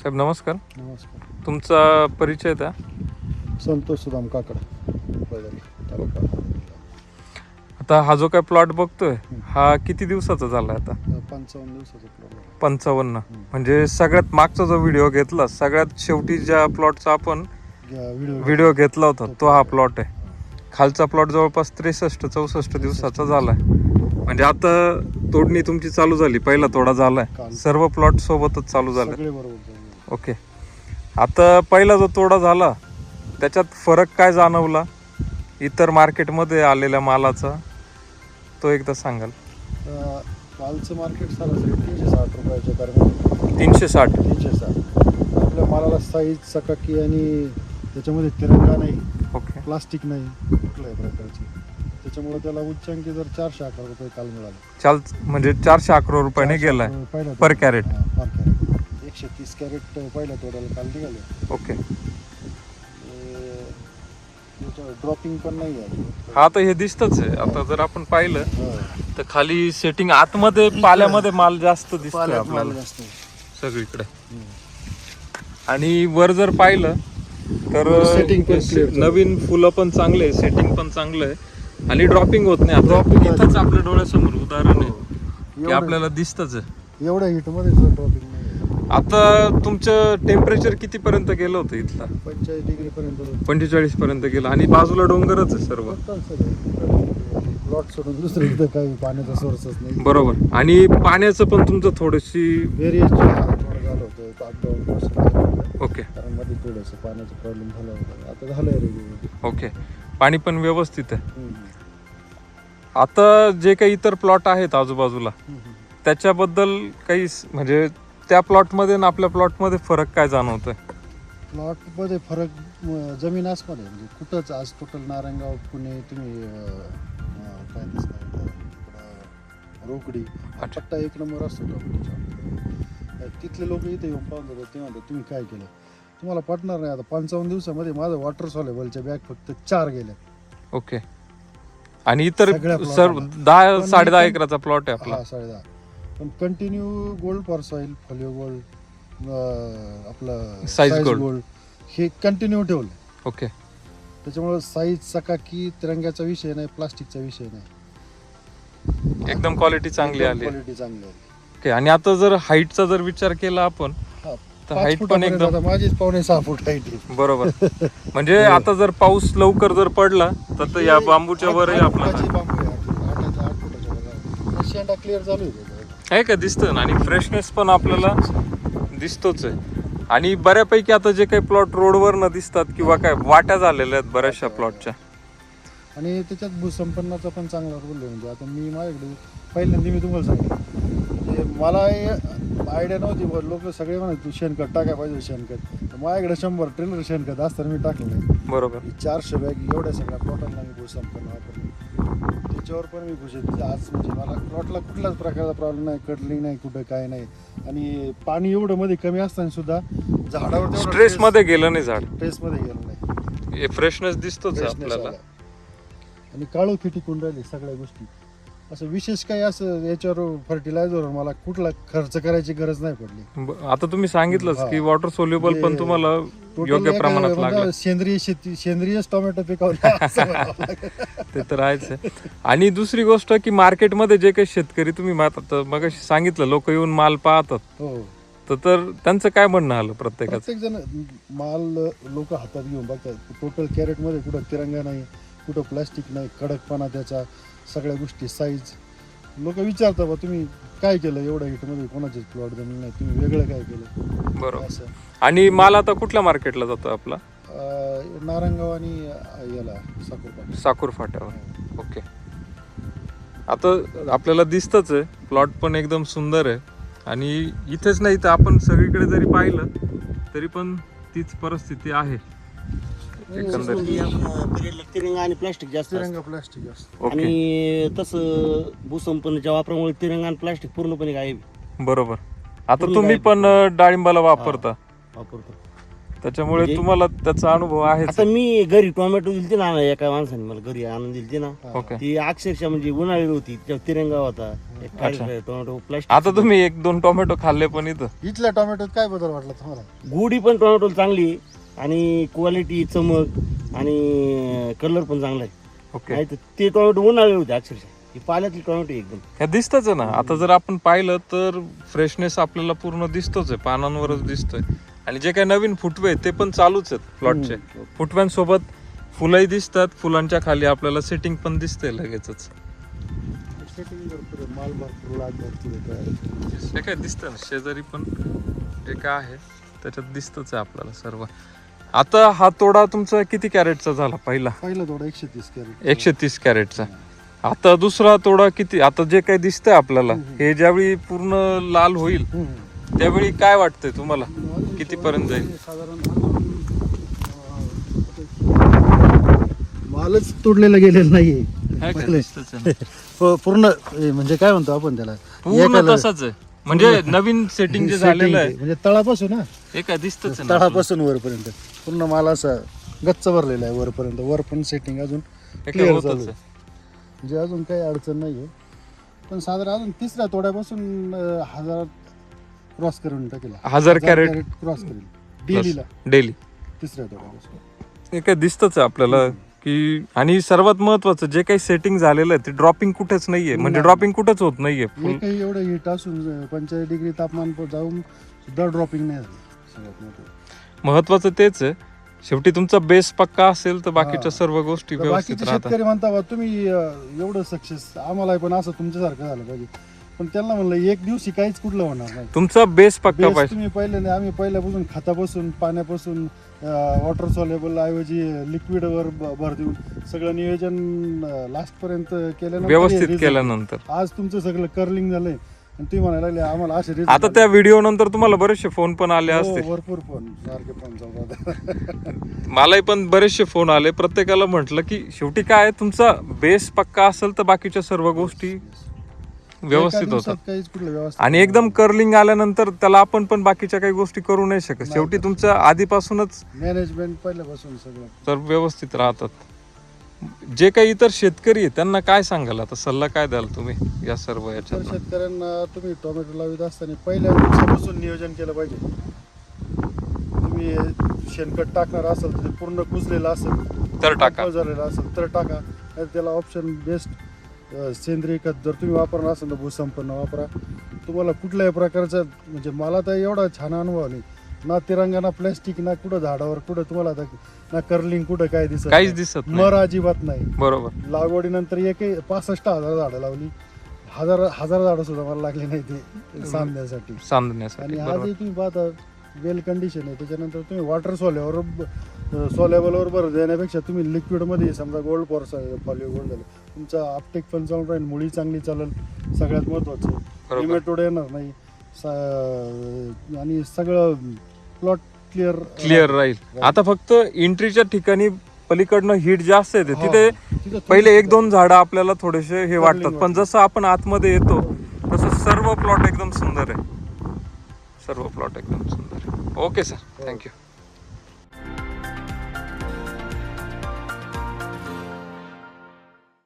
साहेब नमस्कार. नमस्कार. तुमचा परिचय द्या. संतोष सुदाम काकड बदल तालुका. आता हा जो काय प्लॉट बघतोय हा किती दिवसाचा झाला आता? पंचावन्न दिवसाचा प्लॉट पंचावन्न. म्हणजे सगळ्यात मागचा जो व्हिडिओ घेतला सगळ्यात शेवटी ज्या प्लॉटचा आपण व्हिडिओ व्हिडिओ घेतला. होता तो हा प्लॉट आहे. खालचा प्लॉट जवळपास त्रेसष्ट चौसष्ट दिवसाचा झालाय. म्हणजे आता तोडणी तुमची चालू झाली पहिला तोडा झालाय. सर्व प्लॉट सोबतच चालू झाले. सगळे बरोबर झाले. ओके. आता पहिला जो तोडा झाला त्याच्यात फरक काय जाणवला? इतर मार्केटमध्ये आलेल्या मालाचा तो एकदा सांगाल. अं, कालचं मार्केट सरासरी तीनशे साठ रुपयाच्या दरम्यान. तीनशे साठ. तीनशे साठ. आपल्या मालाला साईज चकाकी आणि त्याच्यामध्ये तिरंगा नाही. ओके. प्लास्टिक नाही कुठल्याही प्रकारची. त्याच्यामुळे त्याला उच्चांकी जर चारशे अकरा रुपये काल मिळाले. चाल म्हणजे चारशे अकरा रुपयाने गेलाय. पर कॅरेट एकशे तीस कॅरेट पहिल्या तोड्याला काल निघाले. ओके. ड्रॉपिंग पण नाही आहे हा तर हे दिसतच आहे. आता जर आपण पाहिलं हा. तर खाली सेटिंग आतमध्ये पाल्यामध्ये माल जास्त दिसतोय पाल्यात माल आपल्याला. जास्त आहे. सगळीकडे. आणि वर जर पाहिलं तर Setting पण clear झालं. नवीन फुलं पण चांगले आहे सेटिंग पण चांगलं आहे. आणि ड्रॉपिंग होत नाही. आता इथंच आपल्या डोळ्यासमोर उदाहरण आहे. की एवढं- आपल्याला दिसतच आहे. एवढ्या हिटमध्ये ड्रॉपिंग आता तुमचं टेम्परेचर किती पर्यंत गेलं होतं इथलं? पंचेचाळीस डिग्री पर्यंत पंचेचाळीस पर्यंत गेलं. आणि बाजूला डोंगरच आहे सर्व. प्लॉट सोडून दुसरं इथं काही पाण्याचा सोर्सच नाही. बरोबर. आणि पाण्याचं पण तुमचं थोडीशी झालं होतं. ओके. मध्ये थोडंसं पाण्याचा प्रॉब्लेम झाला होता. आता रेग्युलर ओके. पाणी पण व्यवस्थित आहे. आता जे काही इतर प्लॉट आहेत आजूबाजूला त्याच्याबद्दल काही म्हणजे त्या प्लॉटमध्ये आणि आपल्या प्लॉटमध्ये फरक काय जाणवतोय? प्लॉटमध्ये फरक म, जमीन आसमान आहे. म्हणजे कुठंच आज टोटल नारायणगाव पुणे तुम्ही अं, अं, काय ते सांगितलं, इकडं रोकडी. हा अच्छा. पट्टा एक नंबर असतो तिथले लोक इथे येऊन पाहून जातात ते म्हणतात तुम्ही काय केलं? तुम्हाला पटणार नाही आता. पंचावन्न दिवसामध्ये माझं वॉटर सॉलेबलच्या बॅग फक्त चार गेल्या. ओके आणि इतर सगळ्या सर. दहा साडे दहा एकराचा प्लॉट आहे आपला. हा साडे दहा. पण continue gold for soil folio gold आपलं Size gold. गोल्ड हे कंटिन्यू ठेवलं ओके त्याच्यामुळे साईज चकाकी तिरंग्याचा विषय नाही प्लास्टिकचा विषय नाही एकदम क्वालिटी चांगली आली. क्वालिटी चांगली आली ओके आणि आता जर हाईटचा जर विचार केला आपण हा, तर पाच height पण फुटापर्यंत एकदम- आता माझीच पावणे सहा फूट हाईट आहे. बरोबर म्हणजे आता जर पाऊस लवकर जर पडला तर तो या बांबूच्या वरही आठ आपल्याला फुटाची बांबू आहे, आठ- आठाच्या आठ फुटाच्या वर आहे. शेंडा क्लिअर चालू आहे. आहे का? दिसतं ना. आणि फ्रेशनेस पण आपल्याला दिसतोच आहे. आणि बऱ्यापैकी आता जे काही प्लॉट रोडवर न दिसतात किंवा काय वाट्या झालेल्या आहेत बऱ्याचशा प्लॉटच्या आणि त्याच्यात भूसंपन्नाचा पण चांगला रोल आहे म्हणजे आता मी माझ्याकडे पहिल्यांदा मी तुम्हाला सांगितलं मला आयडिया नव्हती लोक सगळे म्हणत शेणखत टाकाय पाहिजे शेणखत. तर माझ्याकडे शंभर ट्रेलर शेणखत असताना मी टाकलं बरोबर. चारशे बॅग एवढ्या सगळ्या प्लॉटांना मी भूसंपन्न वापरली त्याच्यावर पण मी खुश आहे. आज म्हणजे मला प्लॉटला कुठल्याच प्रकारचा प्रॉब्लेम नाही कटलिंग नाही कुठं काय नाही. आणि पाणी एवढं मध्ये कमी असताना सुद्धा झाडावर स्ट्रेस मध्ये गेलं नाही झाड. स्ट्रेस मध्ये गेलं नाही. फ्रेशनेस दिसतोच Freshness आपल्याला. आला. आणि काळू टिकून राहिली सगळ्या गोष्टी. असं विशेष काही असं याच्यावर फर्टिलायझर मला कुठला खर्च करायची गरज नाही पडली. ब- आता तुम्ही सांगितलंच हा. की वॉटर सोल्युबल पण म्हणजे तुम्हाला योग्य प्रमाणात म्हणजे लागलं. सेंद्रिय शेती सेंद्रियच टोमॅटो लागेल. ते तर आहेच आहे. आणि दुसरी गोष्ट की मार्केटमध्ये जे काही शेतकरी तुम्ही मग सांगितलं लोक येऊन माल पाहतात. हो. तर त्यांचं काय म्हणणं आलं प्रत्येकाचं? प्रत्येक जण माल लोक हातात घेऊन बघतात. टोटल कॅरेटमध्ये कुठं तिरंगा नाही कुठं प्लास्टिक नाही कडकपणा त्याचा सगळ्या गोष्टी साईज लोक विचारतात बा तुम्ही काय केलं एवढ्या हिटमध्ये कोणाचेच प्लॉट जमीन नाही तुम्ही वेगळं काय केलं? बरोबर. असं. आणि माल आता कुठल्या मार्केटला जातो आपला? अं, नारायणगाव आणि याला साकोरपाट साकूर फाट्यावर ओके. आता आपल्याला दिसतच आहे प्लॉट पण एकदम सुंदर आहे. आणि इथेच नाही तर आपण सगळीकडे जरी पाहिलं तरी पण तीच परिस्थिती आहे. एकंदरीत. तिरंगा आणि प्लास्टिक जास्त. असतं. तिरंगा प्लास्टिक असतं ओके. आणि तसं भूसंपन्नच्या वापरामुळे तिरंगा आणि प्लास्टिक पूर्णपणे गायब बरोबर. आता तुम्ही. पण अं, डाळिंबाला वापरता. वापरतो. त्याच्यामुळे म्हणजे- तुम्हाला त्याचा अनुभव आहेच. आता मी घरी टोमॅटो दिलते ना एका माणसाने मला घरी आणून दिलते ना. ओके. ती अक्षरशः म्हणजे उन्हाळी होती त्याच्यावर तिरंगा होता. एक. काळी टोमॅटो प्लास्टिक आता तुम्ही एक दोन टोमॅटो खाल्ले पण इथं. इथल्या टोमॅटोत काय बदल वाटला तुम्हाला? गुढी पण टोमॅटो चांगली आहे. आणि क्वालिटी चमक आणि कलर पण चांगला आहे. ओके नाही तर ते टोमॅटो उन्हाळी होते अक्षरशः. ही पाल्यातली टोमॅटो एकदम. हे दिसतच आहे ना. आता जर आपण पाहिलं तर फ्रेशनेस आपल्याला पूर्ण दिसतोच आहे. पानांवरच दिसतोय. आणि जे काही नवीन फुटवे आहेत ते पण चालूच आहेत प्लॉटचे फुटव्यांसोबत फुलंही दिसतात. फुलांच्या खाली आपल्याला सेटिंग पण दिसते लगेचच. सेटिंग भरपूर आहे, माल भरपूर लाग भरपूर आहे. काय. हे काय दिसतं ना? शेजारी पण जे काय आहे. त्याच्यात दिसतच आहे आपल्याला सर्व. आता हा तोडा तुमचा किती कॅरेटचा झाला पहिला? पहिला थोडा एकशे तीस कॅरेट. एकशे तीस कॅरेटचा. आता दुसरा तोडा किती आता जे काही दिसतंय आपल्याला हे ज्यावेळी पूर्ण लाल होईल त्यावेळी काय वाटतंय तुम्हाला? किती पर्यंत जाईल? अं, मालच तोडलेला गेलेला नाहीये. हाय का? पहिले. दिसतंच आहे ना. प- पूर्ण म्हणजे काय म्हणतो आपण त्याला? पूर्ण एकाला- तसाच आहे. म्हणजे नवीन सेटिंग जे झालेलं setting आहे. म्हणजे तळापासून ना हे काय दिसतच आहे. तळापासून वरपर्यंत. पूर्ण माल असा गच्च भरलेला आहे वरपर्यंत. वर पण सेटिंग अजून होतच चालू आहे. आहे. म्हणजे अजून काही अडचण नाहीये. पण साधारण अजून तिसऱ्या तोड्यापासून अं, हजार क्रॉस करून टाकेल. हजार कॅरेट क्रॉस करेल. डेलीला डेली तिसऱ्या तोड्यापासून. हे काय दिसतच आहे आपल्याला की आणि सर्वात महत्वाचं जे काही सेटिंग झालेलं आहे ते ड्रॉपिंग कुठेच नाहीये. म्हणजे नाही. ड्रॉपिंग कुठेच होत नाहीये. फुल एकही एवढं हिट असून पंचेचाळीस डिग्री तापमान प- जाऊन सुद्धा ड्रॉपिंग नाही झालं. सगळ्यात. महत्वाचं तेच आहे शेवटी तुमचा बेस पक्का असेल तर बाकीच्या. सर्व गोष्टी तर व्यवस्थित बाकीचे राहतात शेतकरी म्हणता बा तुम्ही अं, एवढं सक्सेस आम्हाला पण असं तुमच्यासारखं झालं पाहिजे पण त्यांना म्हणलं एक दिवशी काहीच कुठलं होणार नाही तुमचा बेस पक्का Base पाहिजे तुम्ही पहिले नाही आम्ही पहिल्यापासून खतापासून पाण्यापासून वॉटर सॉलेबल ऐवजी लिक्विड वर ब- भर देऊन सगळं नियोजन लास्ट पर्यंत केल्यानंतर हे व्यवस्थित. केल्यानंतर आज तुमचं सगळं कर्लिंग झालंय तुम्ही म्हणायला लागले आम्हाला असे आता. त्या व्हिडिओ नंतर तुम्हाला बरेचसे फोन पण आले हो, असतील. भरपूर फोन सारखे फोन चालतात मलाही पण बरेचसे फोन आले. प्रत्येकाला म्हटलं की शेवटी काय आहे, तुमचा बेस पक्का असेल तर बाकीच्या सर्व गोष्टी व्यवस्थित होतात दिवसात काहीच कुठलं व्यवस्थित आणि एकदम कर्लिंग आल्यानंतर त्याला आपण पण बाकीच्या काही गोष्टी करू नाही शकत. शेवटी तुमचं आधीपासूनच मॅनेजमेंट पहिल्यापासून सगळं. तर व्यवस्थित राहतात. जे काही इतर शेतकरी आहे त्यांना काय सांगाल? आता सल्ला काय द्याल तुम्ही या सर्व तर याच्यात शेतकऱ्यांना तुम्ही टोमॅटो लावित असताना पहिल्या दिवसापासून नियोजन केलं पाहिजे. तुम्ही शेणखत टाकणार असेल तर ते पूर्ण कुजलेलं असेल तर टाका. झालेलं असेल तर टाका. नाही त्याला ऑप्शन बेस्ट सेंद्रिय खत जर तुम्ही वापरणार असेल तर भूसंपन्न वापरा. तुम्हाला कुठल्याही प्रकारचा म्हणजे मला तर एवढा छान अनुभव नाही. ना तिरंगा ना प्लॅस्टिक ना कुठं झाडावर कुठं तुम्हाला आता ना कर्लिंग कुठं काय दिसत काहीच नाही. दिसत मर नाही अजिबात नाही. बरोबर. लागवडीनंतर एकही पासष्ट हजार झाडं लावली. हजार हजार झाडं सुद्धा मला लागली नाही ते सांधण्यासाठी. सांधण्यासाठी आणि बरोबर. आजही तुम्ही पाहता वेल कंडिशन आहे. त्याच्यानंतर तुम्ही वॉटर सोल्यावर सोल्याबलवर भर देण्यापेक्षा तुम्ही लिक्विडमध्ये समजा गोल्ड फॉर फॉलिओ गोल्ड झालं. तुमचा आपटेक पण चालून राहील. मुळी चांगली चालेल. सगळ्यात महत्वाचं. बरोबर. निमेटोड येणार नाही. सा- आणि सगळं प्लॉट क्लिअर क्लिअर राहील. आता फक्त एंट्रीच्या ठिकाणी पलीकडनं हीट जास्त येते. हा. तिथे पहिले एक दोन झाडं आपल्याला थोडेसे हे वाटतात. पण. जसं आपण आतमध्ये येतो तसं सर्व प्लॉट एकदम सुंदर आहे. सर्व प्लॉट एकदम सुंदर आहे. Okay sir thank you